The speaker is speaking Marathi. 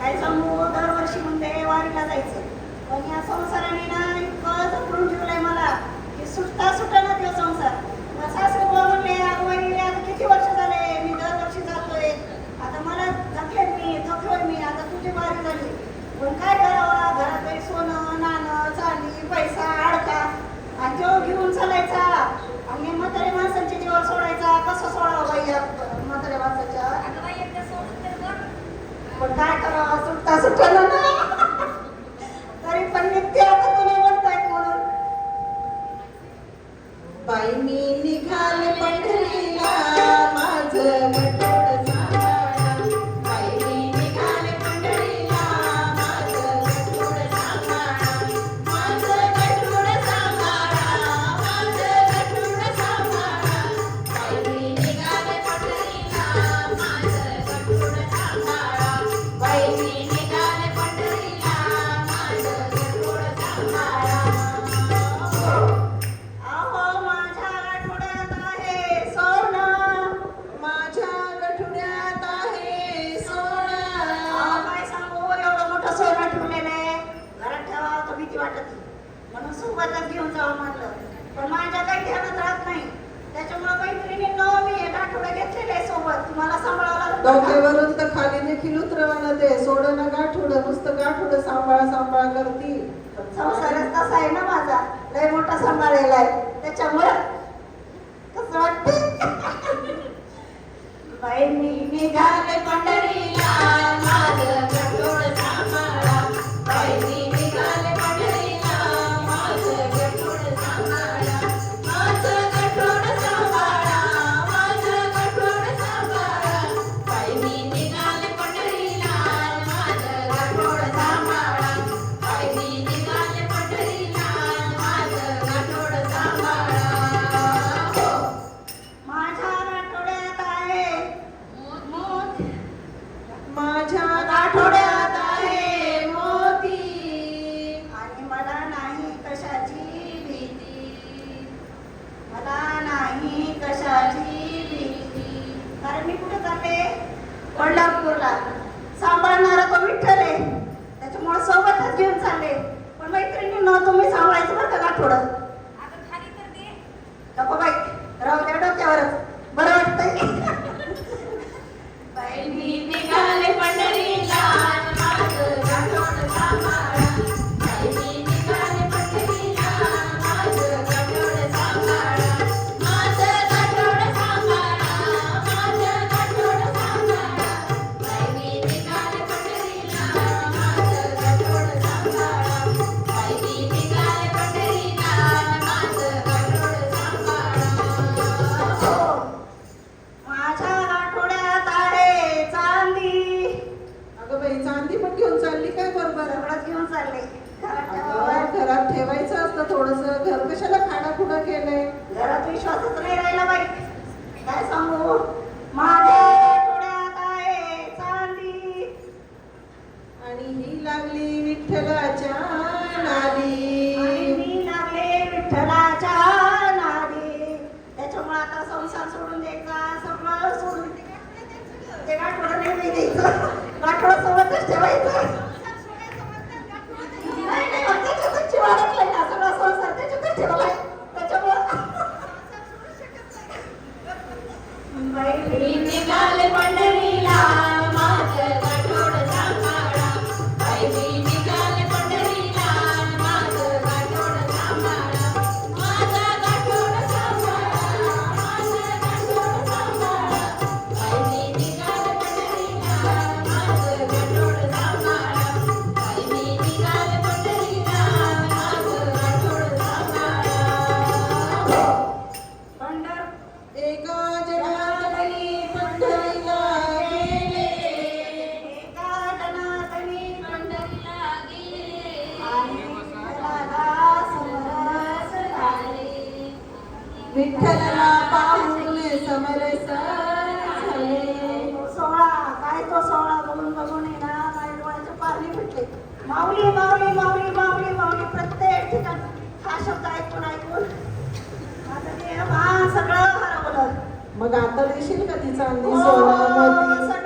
काय सांगू दरवर्षी म्हणते वारीला जायचं. पण या संसाराने ना इतकं जपडून ठेवलंय मला की सुटता सुटा ना तो संसार. मग सासरे म्हणले अगं आता किती वर्ष झाले? मी दरवर्षी जातोय आता मला थकले मी थकलोय मी आता तुझी वारी झाली. पण काय करावं? घरात काही सोनं नाणं चाली पैसा अडका. आणि जेव घेऊन चालायचा आणि म्हातारे माणसांचे जेवण सोडायचा कसं सोडावं बाई पण काय करावं सुटता सुटलं ना सोबतच घेऊन जावं म्हटलं. पण माझ्या काही ध्यानात राहत नाही. त्याच्यामुळे मैत्रिणींनो मी एक आठवडा घेतलेला आहे सोबत. तुम्हाला का? डोक्यावरून तर खाली देखील उतरवणं ते. सोडं ना गाठुडं नुसतं गाठुडं सांभाळा सांभाळा करती. संसारच तसा आहे ना माझा. लय मोठा सांभाळलेला आहे. त्याच्यामुळं कसं वाटतं बाई मी निघाले पंढरीला कारण कोल्हापूरला. सांभाळणारा तो विठ्ठल आहे? त्याच्यामुळे सोबतच घेऊन चालले. पण मैत्रिणींनो तुम्ही सांभाळायचं बरं का गाठोडं? जेवायचं असतं थोडस. घर कशाला खाडाखुडा केलंय? विठ्ठलाला पाहून समरस झाले तो सोहळा काय तो सोहळा बघून बघून ना माझ्या पाणी फुटले माऊली माऊली माऊली माऊली माऊली प्रत्येक ठिकाणी. हा शब्द ऐकून ऐकून. माझं देह भान सगळं हरवलं. मग आता देशील का ती चांदी हो, सगळं